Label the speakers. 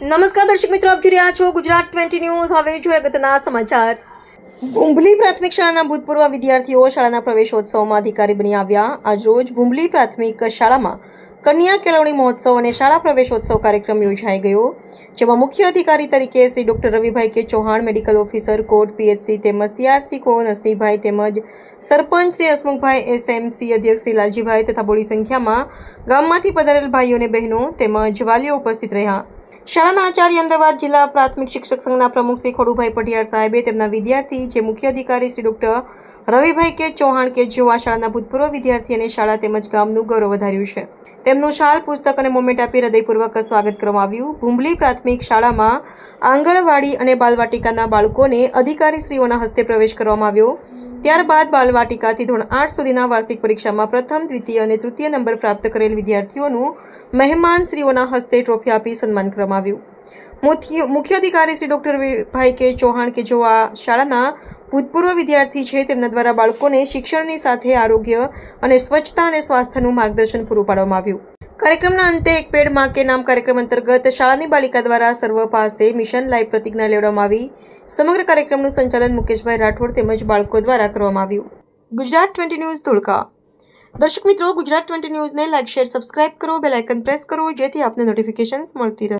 Speaker 1: નમસ્કાર દર્શક મિત્રો, આપ જોઈ રહ્યા છો ગુજરાત ટ્વેન્ટી ન્યૂઝ. હવે જોઈએ અગત્યના સમાચાર. ભૂંભલી પ્રાથમિક શાળાના ભૂતપૂર્વ વિદ્યાર્થીઓ શાળાના પ્રવેશોત્સવમાં અધિકારી બની આવ્યા. આજરોજ ભૂંભલી પ્રાથમિક શાળામાં કન્યા કેળવણી મહોત્સવ અને શાળા પ્રવેશોત્સવ કાર્યક્રમ યોજાઈ ગયો, જેમાં મુખ્ય અધિકારી તરીકે Shri doctor Ravibhai K Chauhan, medical officer court PHC તેમજ સીઆરસી કો, નરસિંહભાઈ તેમજ સરપંચ શ્રી હસમુખભાઈ, એસએમસી અધ્યક્ષ શ્રી લાલજીભાઈ તથા બોડી સંખ્યામાં ગામમાંથી પધારેલ ભાઈઓ અને બહેનો તેમજ વાલીઓ ઉપસ્થિત રહ્યા. શાળાના આચાર્ય અમદાવાદ જિલ્લા પ્રાથમિક શિક્ષક સંઘના પ્રમુખ શ્રી ખોડુભાઈ પટિયાર સાહેબે તેમના વિદ્યાર્થી, જે મુખ્ય અધિકારી શ્રી ડૉક્ટર રવિભાઈ કે ચૌહાણ કે જેઓ આ શાળાના ભૂતપૂર્વ વિદ્યાર્થી અને શાળા તેમજ ગામનું ગૌરવ વધાર્યું છે. તેમનું શાલ, પુસ્તક અને મોમેન્ટ આપી હૃદયપૂર્વક સ્વાગત કરવામાં આવ્યું. ભૂંબલી પ્રાથમિક શાળામાં આંગણવાડી અને બાલવાટિકાના બાળકોને અધિકારીશ્રીઓના હસ્તે પ્રવેશ કરવામાં આવ્યો. ત્યારબાદ બાલવાટિકાથી ધોરણ આઠ સુધીના વાર્ષિક પરીક્ષામાં પ્રથમ, દ્વિતીય અને તૃતીય નંબર પ્રાપ્ત કરેલ વિદ્યાર્થીઓનું મહેમાનશ્રીઓના હસ્તે ટ્રોફી આપી સન્માન કરવામાં આવ્યું. મુખ્ય અધિકારી શ્રી ડૉક્ટર ભાઈ કે ચૌહાણ કે જેઓ આ શાળાના ભૂતપૂર્વ વિદ્યાર્થી છે, તેમના દ્વારા બાળકોને શિક્ષણની સાથે આરોગ્ય અને સ્વચ્છતા અને સ્વાસ્થ્યનું માર્ગદર્શન પૂરું પાડવામાં આવ્યું. કાર્યક્રમના અંતે એક પેડમાં કે નામ કાર્યક્રમ અંતર્ગત શાળાની બાલિકા દ્વારા સર્વ પાસે મિશન લાઈવ પ્રતિજ્ઞા લેવડાવવામાં આવી. સમગ્ર કાર્યક્રમનું સંચાલન મુકેશભાઈ રાઠોડ તેમજ બાળકો દ્વારા કરવામાં આવ્યું. Gujarat twenty news Dholka. દર્શક મિત્રો, ગુજરાત ટ્વેન્ટી ન્યૂઝને લાઈક, શેર, સબસ્ક્રાઇબ કરો, બેલ આઇકન પ્રેસ કરો, જેથી આપને નોટિફિકેશન્સ મળતી રહે.